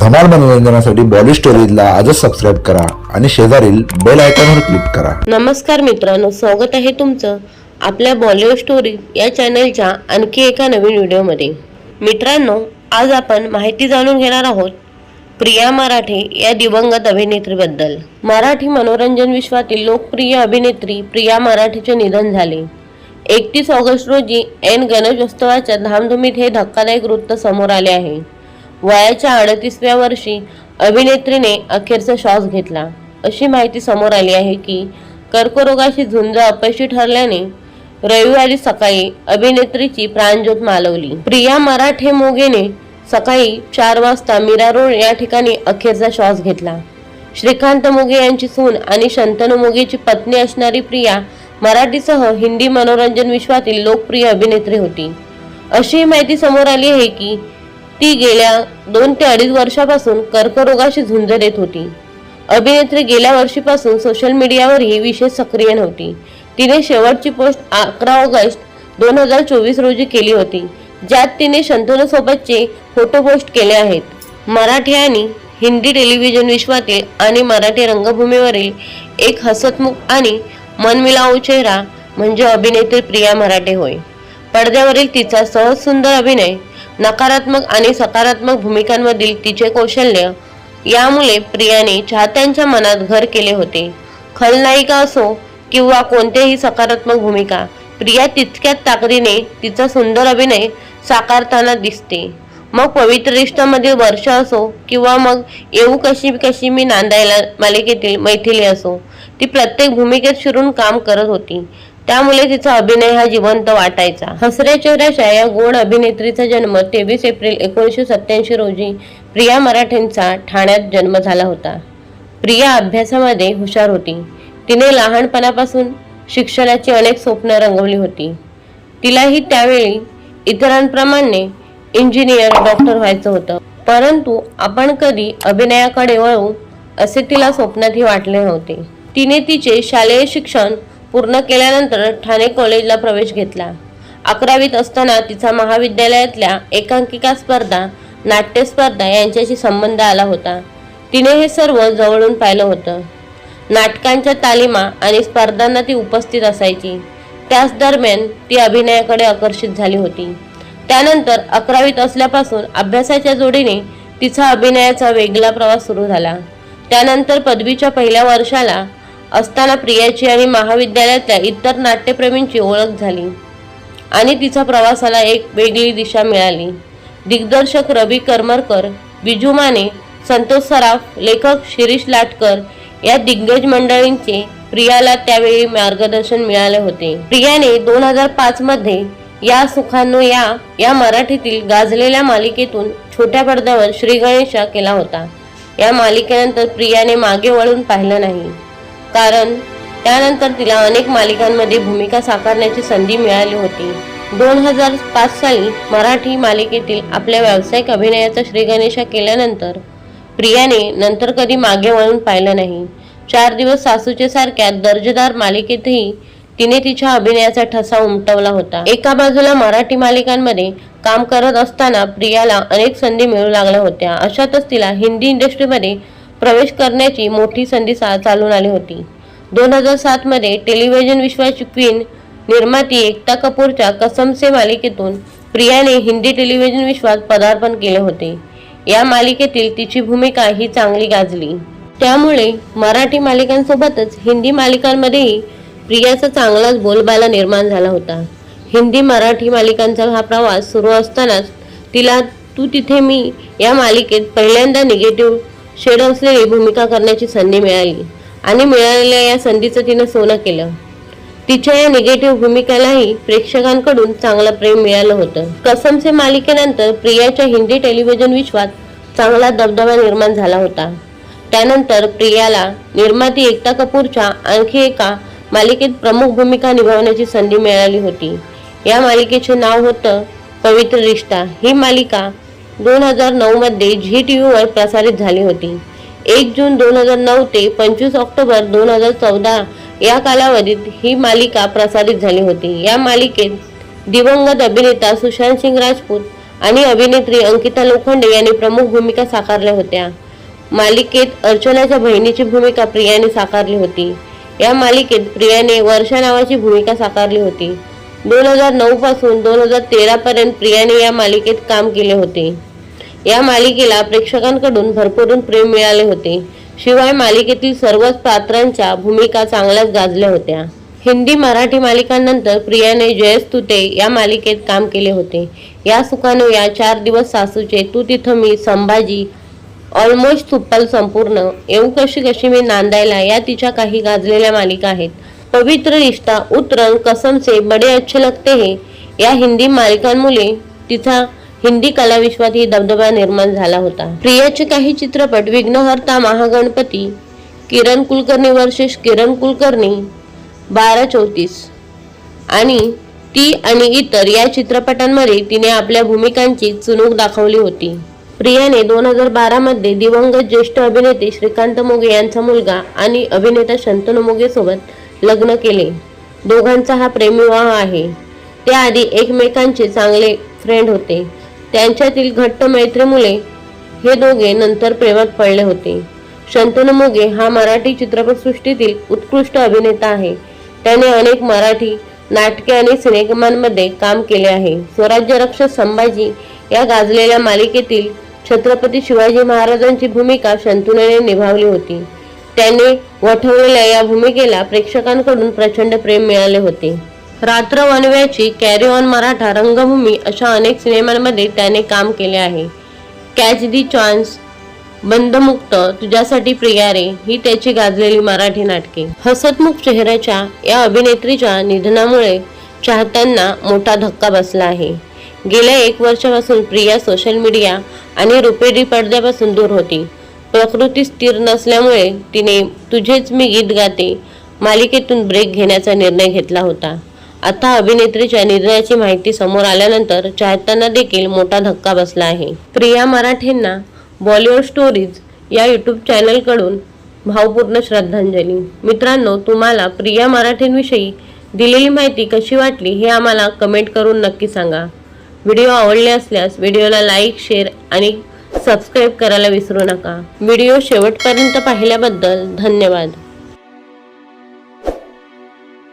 धमाल मनोरंजनासाठी बॉडी स्टोरीजला आजच सबस्क्राईब करा आणि शेजारील बेल आयकॉनवर क्लिक करा. नमस्कार मित्रांनो स्वागत आहे तुमचं आपल्या बॉलिवूड स्टोरी या चॅनलच्या आणखी एका नवीन व्हिडिओमध्ये मित्रांनो आज आपण माहिती जाणून घेणार आहोत प्रिया मराठे या दिवंगत अभिनेत्रीबद्दल. मराठी मनोरंजन विश्वातील लोकप्रिय अभिनेत्री प्रिया मराठेचे निधन झाले. एकतीस ऑगस्ट रोजी ऐन गणेशोत्सवाच्या धामधुमीत हे धक्कादायक वृत्त समोर आले आहे. वयाच्या अडतीसव्या वर्षी अभिनेत्रीने अखेरचा श्वास घेतला. अशी माहिती समोर आली आहे की कर्करोगाशी झुंज अपयशी ठरल्याने रविवारी सकाळी अभिनेत्रीची प्राणज्योत मालवली. प्रिया मराठे मोगेने सकाळी चार वाजता मीरा रोड या ठिकाणी अखेरचा श्वास घेतला. श्रीकांत मोगे यांची सून आणि शंतनू मोगेची पत्नी असणारी प्रिया मराठीसह हिंदी मनोरंजन विश्वातील लोकप्रिय अभिनेत्री होती. अशी माहिती समोर आली आहे की ती गेल्या दोन ते अडीच वर्षापासून कर्करोगाशी झुंज देत होती. अभिनेत्री गेल्या वर्षीपासून सोशल मीडियावरही विशेष सक्रिय नव्हती. तिने शेवटची पोस्ट अकरा ऑगस्ट दोन हजार चोवीस रोजी केली होती ज्यात तिने शंतनूसोबतचे फोटो पोस्ट केले आहेत. मराठी आणि हिंदी टेलिव्हिजन विश्वातील आणि मराठी रंगभूमीवरील एक हसतमुख आणि मनमिलाऊ चेहरा म्हणजे अभिनेत्री प्रिया मराठे होय. पडद्यावरील तिचा सहज सुंदर अभिनय नकारात्मक आणि सकारात्मक भूमिकांमधील तिचे कौशल्य यामुळे प्रियाने चाहत्यांच्या मनात घर केले होते. खलनायिका असो किंवा कोणत्याही सकारात्मक भूमिका प्रिया तितक्याच ताकदीने तिचा सुंदर अभिनय साकारताना दिसते. मग पवित्र रिश्तामधील वर्ष असो किंवा मग येऊ कशी कशी मी नांदायला मालिकेतील मैथिली असो ती प्रत्येक भूमिकेत शिरून काम करत होती. त्यामुळे तिचा अभिनय हा जिवंत वाटायचा. हसऱ्या चेहऱ्याच्या या गोड अभिनेत्रीचा जन्म तेवीस एप्रिल एकोणीसशे सत्याऐंशी रोजी प्रिया मराठेंचा ठाण्यात जन्म झाला होता. प्रिया अभ्यासामध्ये हुशार होती. तिने लहानपणापासून शिक्षणाची अनेक स्वप्न रंगवली होती. तिलाही त्यावेळी इतरांप्रमाणे इंजिनियर डॉक्टर व्हायचं होतं. परंतु आपण कधी अभिनयाकडे वळू असे तिला स्वप्नातही वाटले नव्हते. तिने तिचे शालेय शिक्षण पूर्ण केल्यानंतर ठाणे कॉलेजला प्रवेश घेतला. अकरावीत असताना तिचा महाविद्यालयातल्या एकांकिका स्पर्धा नाट्य स्पर्धा यांच्याशी संबंध आला होता. तिने हे सर्व जवळून पाहिलं होतं. नाटकांच्या तालिमा आणि स्पर्धांना ती उपस्थित असायची. त्याच दरम्यान ती अभिनयाकडे आकर्षित झाली होती. त्यानंतर अकरावीत असल्यापासून अभ्यासाच्या जोडीने तिचा अभिनयाचा वेगळा प्रवास सुरू झाला. त्यानंतर पदवीच्या पहिल्या वर्षाला असताना प्रियाची आणि महाविद्यालयातल्या इतर नाट्यप्रेमींची ओळख झाली. आणि तिचा प्रवासाला एक वेगळी दिशा मिळाली. दिग्दर्शक रवी करमरकर बिजू माने संतोष सराफ लेखक शिरीष लाटकर या दिग्गज मंडळींचे प्रियाला त्यावेळी मार्गदर्शन मिळाले होते. प्रियाने दोन हजार पाच मध्ये या सुखानो या या मराठीतील गाजलेल्या मालिकेतून छोट्या पडद्यावर श्रीगणेशा केला होता. या मालिकेनंतर प्रियाने मागे वळून पाहिलं नाही. कारण त्यानंतर तिला अनेक मालिकांमध्ये भूमिका साकारण्याची संधी मिळाली होती. दोन हजार पाच साली मराठी मालिकेतील आपल्या व्यावसायिक अभिनयाचा श्री गणेशा केल्यानंतर प्रियाने नंतर कधी मागे वळून पाहिलं नाही. चार दिवस सासूचे सारख्या दर्जेदार मालिकेतही तिने तिच्या अभिनयाचा ठसा उमटवला होता. एका बाजूला मराठी मालिकांमध्ये काम करत असताना प्रियाला अनेक संधी मिळू लागल्या होत्या. अशातच तिला हिंदी इंडस्ट्रीमध्ये प्रवेश करण्याची मोठी संधी सा- चालून आली होती. दोन हजार सातमध्ये टेलिव्हिजन विश्वाची क्वीन निर्माती एकता कपूरच्या कसमसे मालिकेतून प्रियाने हिंदी टेलिव्हिजन विश्वात पदार्पण केले होते. या मालिकेतील तिची भूमिका ही चांगली गाजली. त्यामुळे मराठी मालिकांसोबतच हिंदी मालिकांमध्येही प्रियाचा चांगलाच बोलबाला निर्माण झाला होता. हिंदी मराठी मालिकांचा हा प्रवास सुरू असतानाच तिला तू तिथे मी या मालिकेत पहिल्यांदा निगेटिव्ह असलेली भूमिका करण्याची संधी मिळाली आणि मिळालेल्या या संधीचं तिनं सोनं केलं. तिच्या या निगेटिव्ह भूमिकेलाही प्रेक्षकांकडून चांगलं प्रेम मिळालं होतं. कसमसे मालिकेनंतर प्रियाच्या हिंदी टेलिव्हिजन विश्वात चांगला दबदबा निर्माण झाला होता. त्यानंतर प्रियाला निर्माती एकता कपूरच्या आणखी एका मालिकेत प्रमुख भूमिका निभावण्याची संधी मिळाली होती. या मालिकेचे नाव होतं पवित्र रिश्ता. ही मालिका दोन हजार नऊमध्ये झी टी व्हीवर प्रसारित झाली होती. एक जून दोन हजार नऊ ते पंचवीस ऑक्टोबर दोन हजार चौदा या कालावधीत ही मालिका प्रसारित झाली होती. या मालिकेत दिवंगत अभिनेता सुशांत सिंग राजपूत आणि अभिनेत्री अंकिता लोखंडे यांनी प्रमुख भूमिका साकारल्या होत्या. मालिकेत अर्चनाच्या बहिणीची भूमिका प्रियाने साकारली होती. या मालिकेत प्रियाने वर्षा नावाची भूमिका साकारली होती. दोन हजार नऊ पासून दोन हजार तेरा पर्यंत प्रियाने या मालिकेत काम केले होते. या मालिकेला प्रेक्षकांकडून भरपूरून प्रेम मिळाले होते. शिवाय मालिकेतील सर्वच पात्रांच्या भूमिका चांगल्याच गाजल्या होत्या. हिंदी मराठी मालिकांनंतर प्रियाने जयस्तुते या मालिकेत काम केले होते. या सुखाने या चार दिवस सासूचे तू तिथं मी संभाजी ऑलमोस्ट थुप्पल संपूर्ण येऊ कशी कशी मी नांदायला या तिच्या काही गाजलेल्या मालिका आहेत. पवित्र रिश्ता उतरंग कसमचे बडे अच्छे लगते हे या हिंदी मालिकांमुळे तिचा हिंदी कलाविश्वात ही दबदबा निर्माण झाला होता. प्रियाचे काही चित्रपट विघ्नहर्ता महागणपती किरण कुलकर्णी वर्सेस किरण कुलकर्णी बारा चौतीस. आणि ती आणि इतर या चित्रपटांमध्ये तिने आपल्या भूमिकांची चुणूक दाखवली होती. प्रियाने दोन हजार बारामध्ये दिवंगत ज्येष्ठ अभिनेते श्रीकांत मोगे यांचा मुलगा आणि अभिनेता शंतनू मोगे सोबत लग्न केले. दोघांचा हा प्रेमविवाह आहे. त्याआधी एकमेकांचे चांगले फ्रेंड होते. त्यांच्यातील घट्ट मैत्रीमुळे हे दोघे नंतर प्रेमात पडले होते. शंतनू मोगे हा मराठी चित्रपटसृष्टीतील उत्कृष्ट अभिनेता आहे. त्याने अनेक मराठी नाटके आणि सिनेमांमध्ये काम केले आहे. स्वराज्य रक्षक संभाजी या गाजलेल्या मालिकेतील छत्रपती शिवाजी महाराजांची भूमिका शंतनुने निभावली होती. त्याने वठवलेल्या या भूमिकेला प्रेक्षकांकडून प्रचंड प्रेम मिळाले होते. रात्र वनव्याची कॅरी ऑन मराठा रंगभूमी अशा अनेक सिनेमांमध्ये त्याने काम केले आहे. कॅच दी चान्स बंदमुक्त तुझ्यासाठी प्रिया रे ही त्याची गाजलेली मराठी नाटके. हसतमुख चेहऱ्याच्या या अभिनेत्रीच्या निधनामुळे चाहत्यांना मोठा धक्का बसला आहे. गेल्या एक वर्षापासून प्रिया सोशल मीडिया आणि रुपेरी पडद्यापासून दूर होती. प्रकृती स्थिर नसल्यामुळे तिने तुझेच मी गीत गाते मालिकेतून ब्रेक घेण्याचा निर्णय घेतला होता. आता अभिनेत्रीच्या निर्णयाची माहिती समोर आल्यानंतर चाहत्यांना देखील मोठा धक्का बसला आहे. प्रिया मराठेंना बॉलिवूड स्टोरीज या यूट्यूब चॅनलकडून भावपूर्ण श्रद्धांजली. मित्रांनो तुम्हाला प्रिया मराठेंविषयी दिलेली माहिती कशी वाटली हे आम्हाला कमेंट करून नक्की सांगा. व्हिडिओ आवडले असल्यास व्हिडिओला लाईक शेअर आणि सबस्क्राईब करायला विसरू नका. व्हिडिओ शेवटपर्यंत पाहिल्याबद्दल धन्यवाद.